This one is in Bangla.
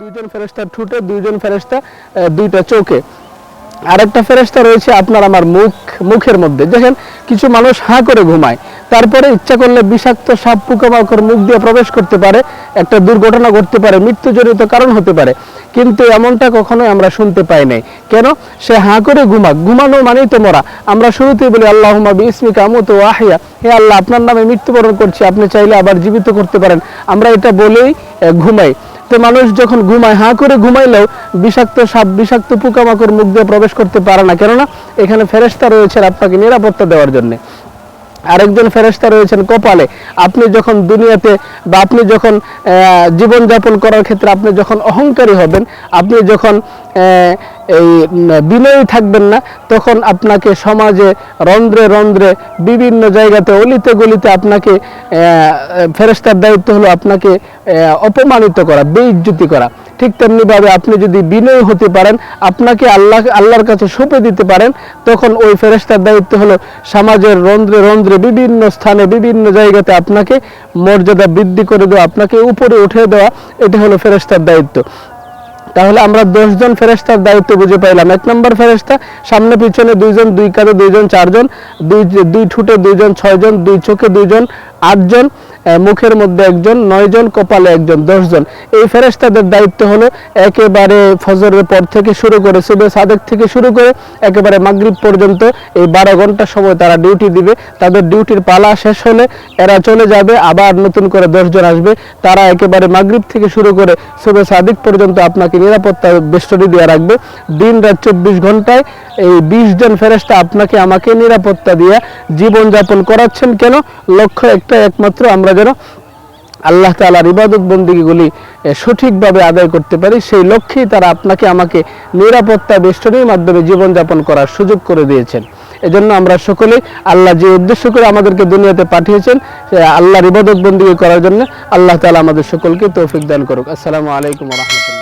দুইজন ফেরেস্তা ঠুটে, দুইজন ফেরেস্তা দুইটা চোখে আরেকটা ফেরেস্তা রয়েছে আপনার আমার মুখ, মুখের মধ্যে। দেখেন, কিছু মানুষ হাঁ করে ঘুমায়। তারপরে ইচ্ছা করলে বিষাক্ত সাপ, পোকামাকড় মুখ দিয়ে প্রবেশ করতে পারে। একটা দুর্ঘটনা ঘটতে পারে, মৃত্যুজনিত কারণ হতে পারে। কিন্তু এমনটা কখনোই আমরা শুনতে পাই নাই। কেন? সে হাঁ করে ঘুমাক। ঘুমানো মানেই তো মরা। আমরা শুরুতেই বলি আল্লাহ ইসমিকা আমত ওয়াহিয়া হে আল্লাহ, আপনার নামে মৃত্যুবরণ করছি। আপনি চাইলে আবার জীবিত করতে পারেন। আমরা এটা বলেই ঘুমাই। তো মানুষ যখন ঘুমায়, হাঁ করে ঘুমাইলেও বিষাক্ত সাপ, বিষাক্ত পোকামাকড় মুখ দিয়ে প্রবেশ করতে পারে না। কেননা এখানে ফেরেস্তা রয়েছে আপনাকে নিরাপত্তা দেওয়ার জন্য। আরেকজন ফেরেস্তা রয়েছেন কপালে। আপনি যখন দুনিয়াতে বা আপনি যখন জীবনযাপন করার ক্ষেত্রে আপনি যখন অহংকারী হবেন, আপনি যখন এই বিনয়ী থাকবেন না, তখন আপনাকে সমাজে রন্ধ্রে রন্ধ্রে বিভিন্ন জায়গাতে, অলিতে গলিতে আপনাকে ফেরেস্তার দায়িত্ব হলো আপনাকে অপমানিত করা, বেইজ্জতি করা। ঠিক তেমনিভাবে আপনি যদি বিনয়ী হতে পারেন, আপনাকে আল্লাহ, আল্লাহর কাছে সঁপে দিতে পারেন, তখন ওই ফেরেস্তার দায়িত্ব হলো সমাজের রন্ধ্রে রন্ধ্রে বিভিন্ন স্থানে, বিভিন্ন জায়গাতে আপনাকে মর্যাদা বৃদ্ধি করে দেওয়া, আপনাকে উপরে উঠে দেওয়া, এটা হলো ফেরেস্তার দায়িত্ব। তাহলে আমরা দশজন ফেরেস্তার দায়িত্ব বুঝে পাইলাম। এক নম্বর ফেরেস্তা সামনে পিছনে দুইজন, দুই কাঁধে দুইজন, চারজন, দুই দুই ঠুটে দুইজন, ছয়জন, দুই চোখে দুইজন, আটজন মুখের মধ্যে একজন নয়জন কপালে একজন দশজন এই ফেরেস্তাদের দায়িত্ব হলো একেবারে ফজরের পর থেকে শুরু করে সুবে সাদেক থেকে শুরু করে একেবারে মাগরিব পর্যন্ত এই বারো ঘণ্টা সময় তারা ডিউটি দিবে। তাদের ডিউটির পালা শেষ হলে এরা চলে যাবে, আবার নতুন করে দশজন আসবে। তারা একেবারে মাগরিব থেকে শুরু করে সুবে সাদিক পর্যন্ত আপনাকে নিরাপত্তা বেষ্টনী দিয়ে রাখবে। দিন রাত চব্বিশ ঘন্টায় এই বিশ জন ফেরেস্তা আপনাকে আমাকে নিরাপত্তা দিয়ে জীবনযাপন করাচ্ছেন কেন? লক্ষ্য একটা একমাত্র আমরা যেন আল্লাহ তালার ইবাদত বন্দিগুলি সঠিকভাবে আদায় করতে পারি। সেই লক্ষ্যেই তারা আপনাকে আমাকে নিরাপত্তা বেষ্টনীর মাধ্যমে জীবনযাপন করার সুযোগ করে দিয়েছেন। এজন্য আমরা সকলে আল্লাহ যে উদ্দেশ্য করে আমাদেরকে দুনিয়াতে পাঠিয়েছেন আল্লাহর ইবাদত বন্দিগি করার জন্য আল্লাহ তালা আমাদের সকলকে তৌফিক দান করুক। আসসালামু আলাইকুম রহমতুল্লাহ।